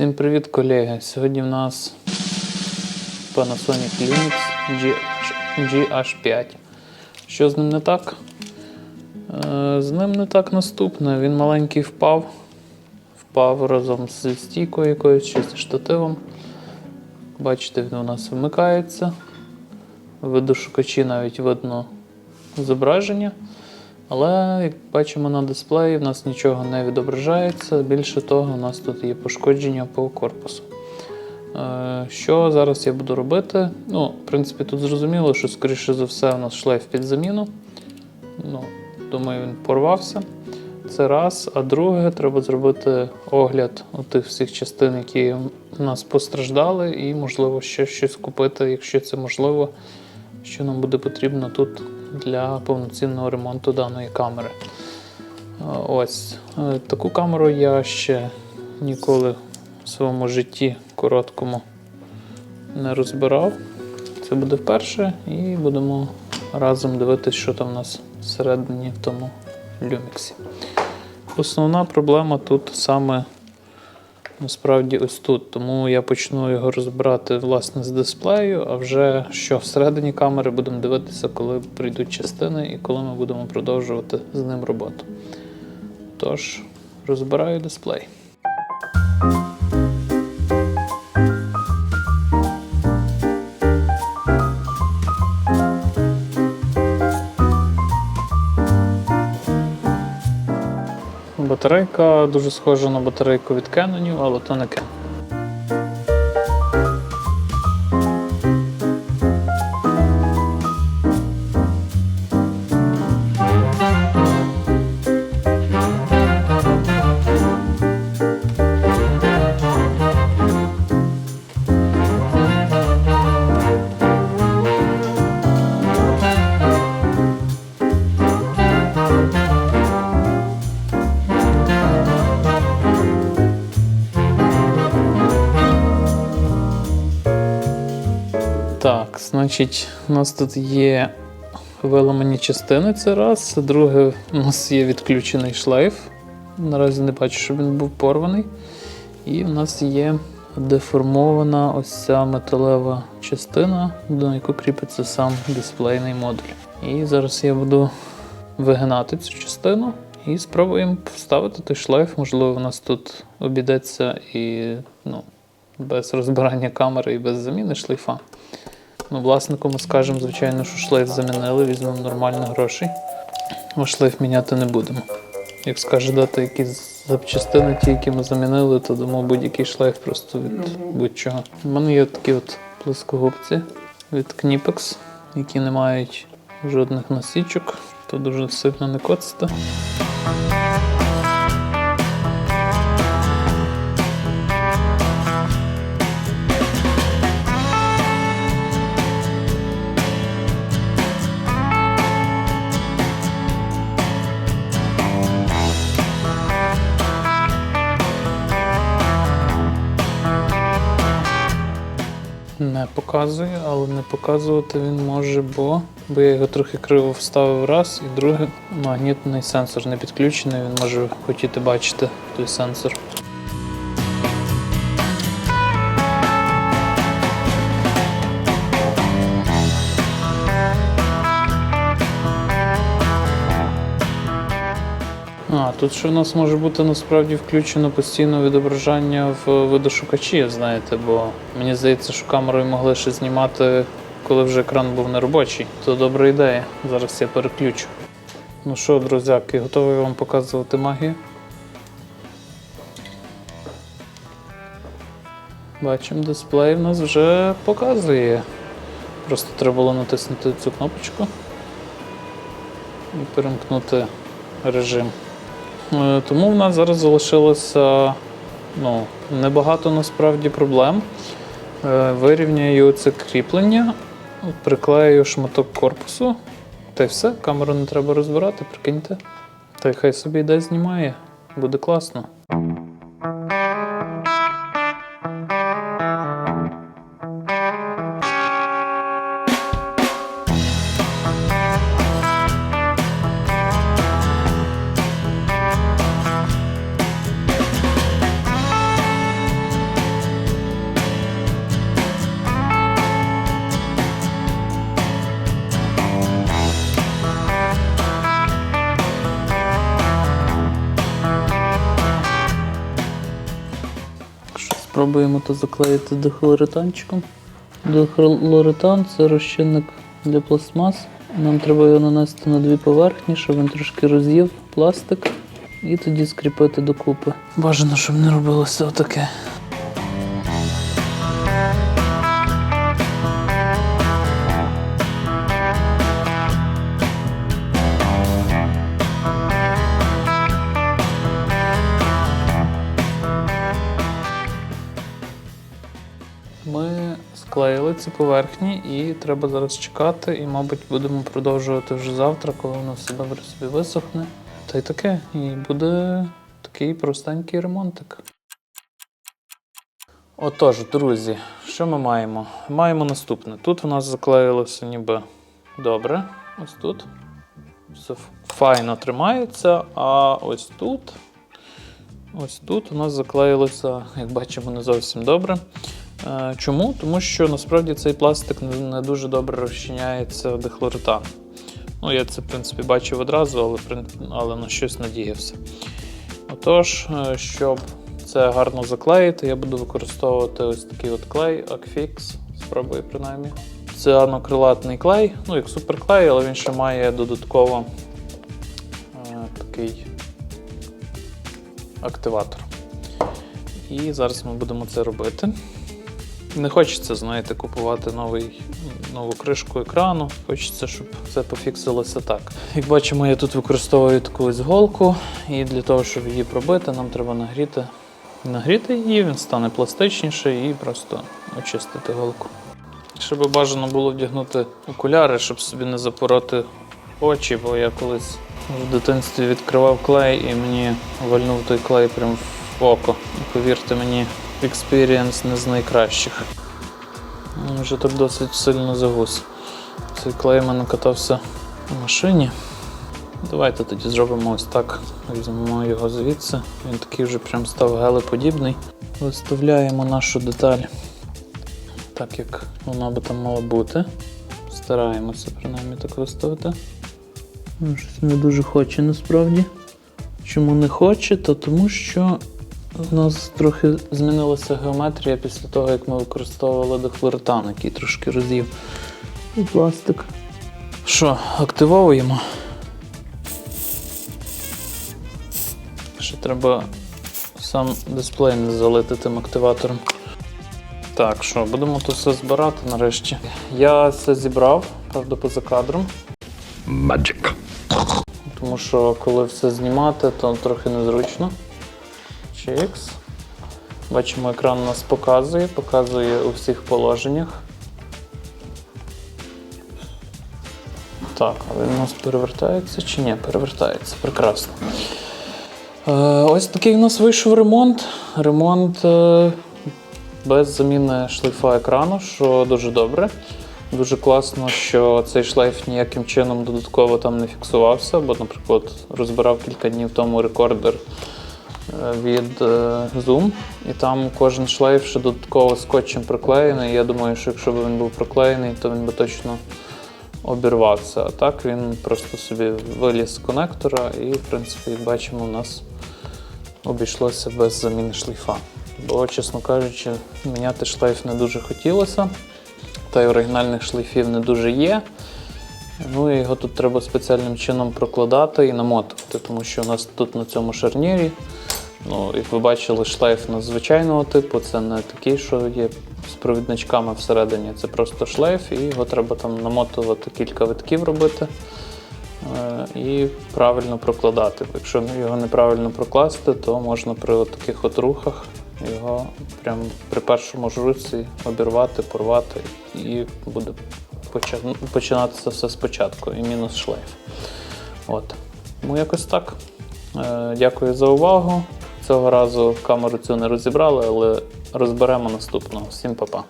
Всім привіт, колеги! Сьогодні в нас Panasonic GH GH5. Що з ним не так? Е, З ним не так наступне. Він маленький впав. Впав разом з стійкою якоюсь чи зі штативом. Бачите, він у нас вмикається. Видошукачі навіть видно зображення. Але, як бачимо на дисплеї, в нас нічого не відображається. Більше того, у нас тут є пошкодження по корпусу. Е, Що зараз я буду робити? Ну, в принципі, тут зрозуміло, що, скоріше за все, у нас шлейф під заміну. Ну, думаю, він порвався. Це раз. А друге, треба зробити огляд тих всіх частин, які у нас постраждали, і, можливо, ще щось купити, якщо це можливо, що нам буде потрібно тут для повноцінного ремонту даної камери. Е, Ось Е, таку камеру я ще ніколи в своєму житті короткому не розбирав. Це буде вперше, і будемо разом дивитися, що там у нас всередині в тому люміксі. Основна проблема тут саме насправді ось тут. Тому я почну його розбирати власне з дисплею, а вже що всередині камери будемо дивитися, коли прийдуть частини і коли ми будемо продовжувати з ним роботу. Тож, розбираю дисплей. Батарейка дуже схожа на батарейку від Canon, але то не Canon. Значить, у нас тут є виламані частини, це раз. Друге, у нас є відключений шлейф. Наразі не бачу, щоб він був порваний. І в нас є деформована ось ця металева частина, до яку кріпиться сам дисплейний модуль. І зараз я буду вигинати цю частину і спробуємо вставити той шлейф. Можливо, у нас тут обійдеться і ну, без розбирання камери і без заміни шлейфа. Ну, власнику ми скажемо, звичайно, що шлейф замінили, візьмемо нормально грошей. А шлейф міняти не будемо. Як скаже дати якісь запчастини, ті, які ми замінили, то дамо будь-який шлейф просто від будь-чого. У мене є такі от плоскогубці від Knipex, які не мають жодних насічок, то дуже сильно не коцати. Не показує, але не показувати він може, бо, бо я його трохи криво вставив раз, і друге магнітний сенсор не підключений, він може хотіти бачити той сенсор. Тут ще в нас може бути насправді включено постійно відображення в видошукачі, знаєте, бо мені здається, що камерою могли ще знімати, коли вже екран був неробочий. То добра ідея. Зараз я переключу. Ну що, друзяки, готовий вам показувати магію? Бачимо, дисплей в нас вже показує. Просто треба було натиснути цю кнопочку і перемкнути режим. Е, Тому в нас зараз залишилося ну, небагато насправді проблем. Вирівнюю Вирівняю це кріплення, приклею шматок корпусу, та й все, камеру не треба розбирати, прикиньте. Та й хай собі йде знімає, буде класно. Спробуємо то заклеїти дихлоретанчиком. Дихлоретан це розчинник для пластмас. Нам треба його нанести на дві поверхні, щоб він трошки роз'їв пластик і тоді скріпити докупи. Бажано, щоб не робилося отаке. Ці поверхні і треба зараз чекати, і, мабуть, будемо продовжувати вже завтра, коли воно все добре собі висохне. Та й таке. І буде такий простенький ремонтик. Отож, друзі, що ми маємо? Маємо наступне. Тут у нас заклеїлося ніби добре. Ось тут. Все файно тримається, а ось тут. Ось тут у нас заклеїлося, як бачимо, не зовсім добре. Е, Чому? Тому що насправді цей пластик не, дуже добре розчиняється дихлоретан. Ну, я це, в принципі, бачив одразу, але, але на щось надіявся. Отож, е, щоб це гарно заклеїти, я буду використовувати ось такий от клей Acfix. Спробую принаймні. Це анокрилатний клей, ну як суперклей, але він ще має додатково е, такий активатор. І зараз ми будемо це робити. Не хочеться, знаєте, купувати новий, нову кришку екрану. Хочеться, щоб все пофіксилося так. Як бачимо, я тут використовую таку ось голку, і для того, щоб її пробити, нам треба нагріти. Нагріти її, він стане пластичніше і просто очистити голку. Ще би бажано було вдягнути окуляри, щоб собі не запороти очі, бо я колись в дитинстві відкривав клей і мені вальнув той клей прямо в око. І повірте мені, експірієнс не з найкращих. Вже так досить сильно загус. Цей клей мене катався в машині. Давайте тоді зробимо ось так. Візьмемо його звідси. Він такий вже прям став гелеподібний. Виставляємо нашу деталь так, як вона би там мала бути. Стараємося принаймні так виставити. Щось не дуже хоче насправді. Чому не хоче? То тому що у нас трохи змінилася геометрія після того, як ми використовували дохлоретан, який трошки роз'їв і пластик. Що, активовуємо? Ще треба сам дисплей не залити тим активатором. Так, що, будемо тут все збирати нарешті. Я все зібрав, правда, поза кадром. Magic. Тому що коли все знімати, то трохи незручно. Чікс. Бачимо, екран нас показує, показує у всіх положеннях. Так, а він у нас перевертається чи ні? Перевертається. Прекрасно. Е, ось такий у нас вийшов ремонт. Ремонт е, без заміни шлейфа екрану, що дуже добре. Дуже класно, що цей шлейф ніяким чином додатково там не фіксувався, бо, наприклад, розбирав кілька днів тому рекордер від е, Zoom, і там кожен шлейф ще додатково скотчем приклеєний. Я думаю, що якщо б він був приклеєний, то він би точно обірвався. А так він просто собі виліз з конектора і, в принципі, бачимо, у нас обійшлося без заміни шлейфа. Бо, чесно кажучи, міняти шлейф не дуже хотілося та й оригінальних шлейфів не дуже є. Ну і його тут треба спеціальним чином прокладати і намотувати, тому що у нас тут на цьому шарнірі, ну, як ви бачили, шлейф надзвичайного типу, це не такий, що є з провідничками всередині. Це просто шлейф, і його треба там намотувати кілька витків робити е, і правильно прокладати. Якщо його неправильно прокласти, то можна при таких от рухах його прям при першому ж руці обірвати, порвати, і буде починатися все спочатку, і мінус шлейф. От. Ну, якось так. Е, Дякую за увагу. Цього разу камеру цю не розібрали, але розберемо наступного. Всім па-па.